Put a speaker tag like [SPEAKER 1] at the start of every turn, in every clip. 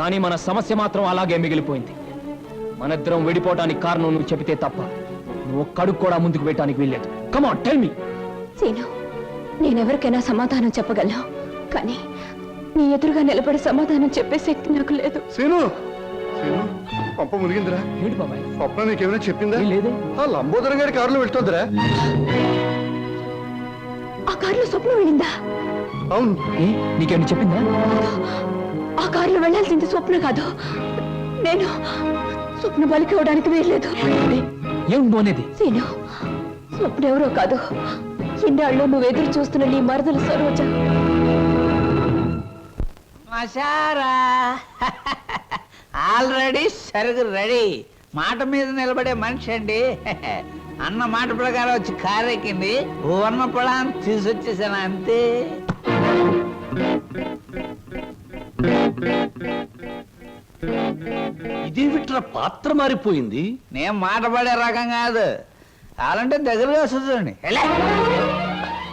[SPEAKER 1] కానీ మన సమస్య మాత్రం అలాగే మిగిలిపోయింది. మనిద్దరం విడిపోవటానికి కారణం నువ్వు చెబితే తప్ప నువ్వు ఒక్కడుగు కూడా ముందుకు పెట్టడానికి వీల్లేదు. Come on tell me
[SPEAKER 2] Seenu నేనెవరికైనా సమాధానం చెప్పగలను. కానీ నీ ఎదురుగా నిలబడి సమాధానం చెప్పే శక్తి నాకు లేదు.
[SPEAKER 3] సీను సీను పంప మునిగిందిరా.
[SPEAKER 1] ఏంటి బాబాయ్?
[SPEAKER 3] స్వప్న నీకేమైనా చెప్పిందా?
[SPEAKER 1] ఏం లేదే.
[SPEAKER 3] ఆ లంబోదరం గారి కారులో వెళ్తుందిరా.
[SPEAKER 2] ఆ కారులో స్వప్నం వెళ్ళిందా?
[SPEAKER 3] అవును.
[SPEAKER 1] ఏ నీకేమైనా చెప్పిందా?
[SPEAKER 2] కారులో వెళ్ళాల్సింది స్వప్న కాదు. నేను స్వప్న బలికి అవడానికి వీల్లేదు.
[SPEAKER 1] ఏం అనేది
[SPEAKER 2] సీను స్వప్న ఎవరో కాదు. ఇన్నాళ్ళు నువ్వు ఎదురు చూస్తున్న నీ మరదలు సరోజ.
[SPEAKER 4] మసారా ఆల్రెడీ సరుకు రెడీ. మాట మీద నిలబడే మనిషి అండి. అన్న మాట ప్రకారం వచ్చి కారెక్కింది. ఉన్న పొలాన్ని తీసుకొచ్చేసాను అంతే.
[SPEAKER 5] ఇదేమిట్రా పాత్ర మారిపోయింది?
[SPEAKER 4] నేను మాట పడే రకం కాదు. కావాలంటే దగ్గరగా వస్తుంది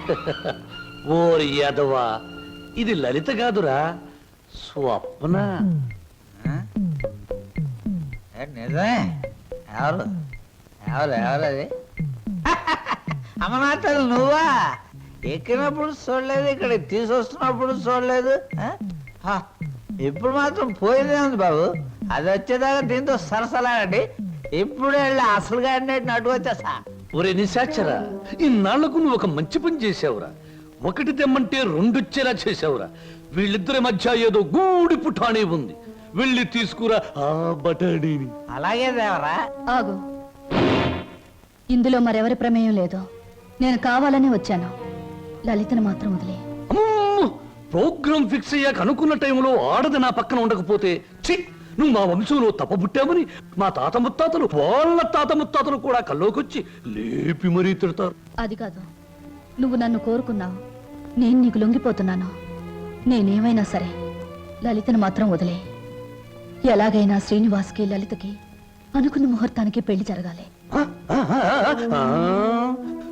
[SPEAKER 5] ఓరి యాదవా ఇది లలిత కాదురా స్వప్న.
[SPEAKER 4] నిజమే. ఎవరు? ఎవరు ఎవరు అది? అమ్మనాథలు నువ్వా? ఎక్కినప్పుడు చూడలేదు ఇక్కడ తీసుకొస్తున్నప్పుడు చూడలేదు ఇప్పుడు మాత్రం పోయిందే ఉంది బాబు. అది వచ్చేదాకా దీంతో సరసలాడండి. ఇప్పుడు వెళ్ళి అసలు గాడినట్టు అటు వచ్చేసా
[SPEAKER 5] ఒరే నిశాచరా ఇన్నాళ్ళకు నువ్వు ఒక మంచి పని చేసావురా ఒకటి తెమ్మంటే రెండొచ్చేలా చేసావురా వీళ్ళిద్దరి మధ్య ఏదో గూడి పుఠానే ఉంది. వెళ్ళి తీసుకురా ఆ బటాడీని
[SPEAKER 4] అలాగే దేవరా.
[SPEAKER 6] ఆగు. ఇందులో మరెవరి ప్రమేయం లేదు. నేను కావాలని వచ్చాను. లలితను మాత్రం వదిలే
[SPEAKER 5] అమ్మో! ప్రోగ్రాం ఫిక్స్ అయ్యాక అనుకున్న టైంలో ఆడది నా పక్కన ఉండకపోతే ఛీ నువ్వు మా వంశంలో తప్పబుట్టామని మా తాత ముత్తాతలు వాళ్ళ తాత ముత్తాతలు కూడా కల్లోకొచ్చి లేపి మరీ తిడతారు.
[SPEAKER 6] అది కాదు. నువ్వు నన్ను కోరుకున్నావు నేను నీకు లొంగిపోతున్నాను? నేనేమైనా సరే లలితను మాత్రం వదిలే. ఎలాగైనా శ్రీనివాస్కి లలితకి అనుకున్న ముహూర్తానికి పెళ్ళి జరగాలి.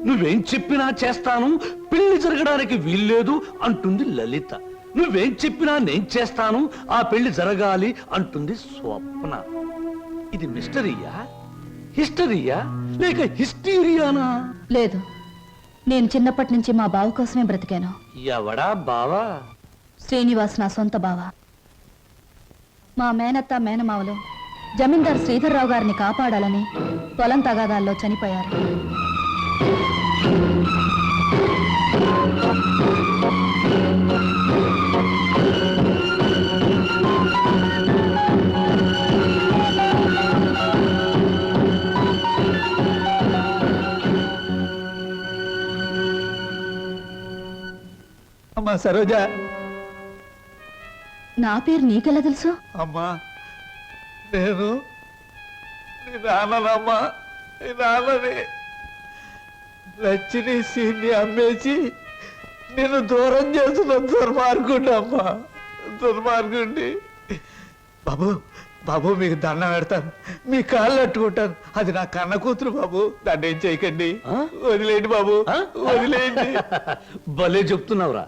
[SPEAKER 5] నువ్వేం చెప్పినా చేస్తాను పెళ్ళి జరగడానికి వీల్లేదు అంటుంది లలిత. నువ్వేం చెప్పినా నేను చేస్తాను ఆ పెళ్ళి జరగాలి అంటుంది స్వప్న. ఇది మిస్టరీయా? హిస్టరీయా? లేక హిస్టీరియానా?
[SPEAKER 6] లేదు. నేను చిన్నప్పటి నుంచి మా బావ కోసమే బ్రతికాను.
[SPEAKER 5] ఎవడా బావా?
[SPEAKER 6] శ్రీనివాస్ నా సొంత బావ. మా మేనత్త మేనమావలు జమీందార్ శ్రీధర్రావు గారిని కాపాడాలని పొలం తగాదాల్లో చనిపోయారు.
[SPEAKER 4] సరోజ.
[SPEAKER 6] నా పేరు నీకెలా తెలుసు?
[SPEAKER 4] అమ్మా నేను నీ నాన్ననమ్మా. నీ నాన్నని లచ్చిని సీన్ని అమ్మేసి నేను దూరం చేసిన దుర్మార్గుండి అమ్మా. దుర్మార్గుండి బాబు బాబు మీకు దండం పెడతాను. మీ కాళ్ళు అట్టుకుంటాను. అది నా కన్న కూతురు బాబు. దాన్ని ఏం చేయకండి.
[SPEAKER 5] ఆ?
[SPEAKER 4] వదిలేయండి బాబు.
[SPEAKER 5] ఆ?
[SPEAKER 4] వదిలేయండి.
[SPEAKER 5] భలే చెప్తున్నావురా.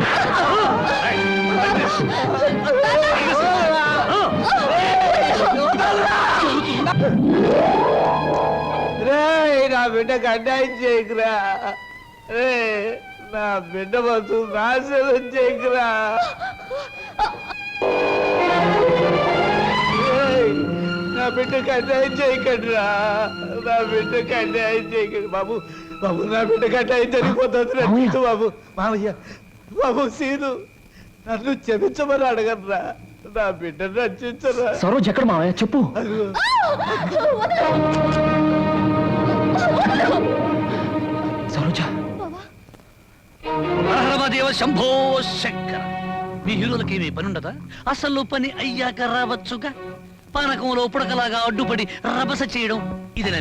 [SPEAKER 4] రే నా బిడ్డ అన్యాయం చేయకురా. రే నా బిడ్డ బతు నాశనం చేయకురా. రేయ్, నా బిడ్డకు కడ్డాయం చేయకండిరా. నా బిడ్డకు కడ్డాయం చేయకండి బాబు. బాబు నా బిడ్డ కడ్డాయం జరిగిపోతుంది బాబు. మామయ్య బాబు సీను. నన్ను క్షమించమని అడగరా నా బిడ్డను రక్షించరా.
[SPEAKER 1] సరోజ్ ఎక్కడ మావయ్య? చెప్పు. సరోజ.
[SPEAKER 5] శంభో శంకర. మీ హీరోలకి ఏమీ పని ఉండదా అసలు పని అయ్యాక రావచ్చుగా? పానకంలో పుడకలాగా అడ్డుపడి రభస చేయడం ఇది నా